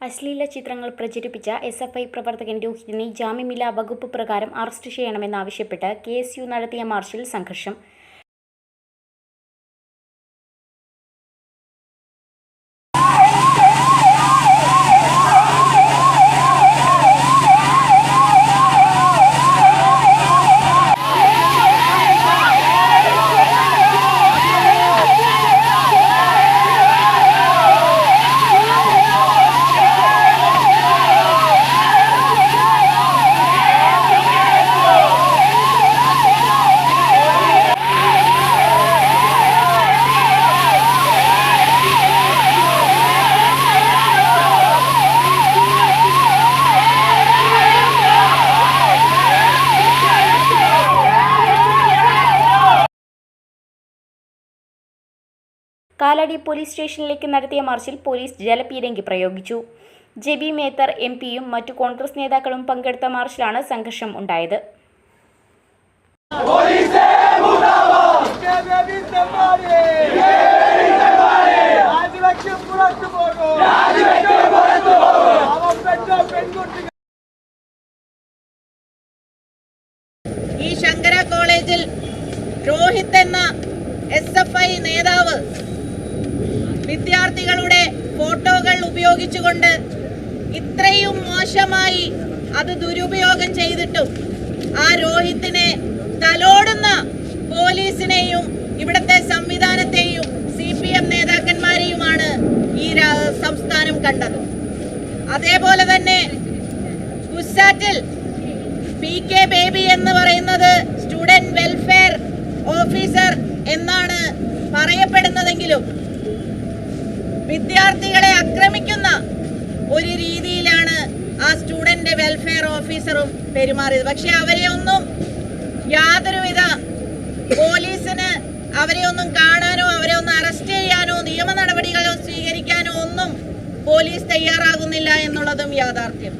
അശ്ലീല ചിത്രങ്ങൾ പ്രചരിപ്പിച്ച എസ് എഫ് ഐ പ്രവർത്തകൻ രോഹിതിനെ ജാമ്യമില്ലാ വകുപ്പ് പ്രകാരം അറസ്റ്റ് ചെയ്യണമെന്നാവശ്യപ്പെട്ട് കെ എസ് യു നടത്തിയ മാർച്ചിൽ സംഘർഷം. കാലാടി പോലീസ് സ്റ്റേഷനിലേക്ക് നടത്തിയ മാർച്ചിൽ പോലീസ് ജലപീരങ്കി പ്രയോഗിച്ചു. ജെബി മേത്തർ എം പിയും മറ്റു കോൺഗ്രസ് നേതാക്കളും പങ്കെടുത്ത മാർച്ചിലാണ് സംഘർഷം ഉണ്ടായത്. ഈ ശങ്കര കോളേജിൽ രോഹിത് എന്ന എസ് എഫ് ഐ നേതാവ് ഉപയോഗിച്ചുകൊണ്ട് ഇത്രയും മോശമായി അത് ദുരുപയോഗം ചെയ്തിട്ടും ആ രോഹിത്തിനെ തലോടുന്ന പോലീസിനെയും ഇവിടുത്തെ സംവിധാനത്തെയും സി പി എം നേതാക്കന്മാരെയുമാണ് ഈ സംസ്ഥാനം കണ്ടത്. അതേപോലെ തന്നെ കുസാറ്റിൽ പി കെ ബേബി എന്ന് പറയുന്നത് സ്റ്റുഡന്റ് വെൽഫെയർ ഓഫീസർ എന്നാണ് പറയപ്പെടുന്നതെങ്കിലും വിദ്യാർത്ഥികളെ ആക്രമിക്കുന്ന ഒരു രീതിയിലാണ് ആ സ്റ്റുഡന്റ് വെൽഫെയർ ഓഫീസറും പെരുമാറിയത്. പക്ഷെ അവരെ ഒന്നും യാതൊരുവിധ പോലീസിന് അവരെ ഒന്നും കാണാനോ അവരെ ഒന്നും അറസ്റ്റ് ചെയ്യാനോ നിയമ നടപടികളോ സ്വീകരിക്കാനോ ഒന്നും പോലീസ് തയ്യാറാകുന്നില്ല എന്നുള്ളതും യാഥാർത്ഥ്യം.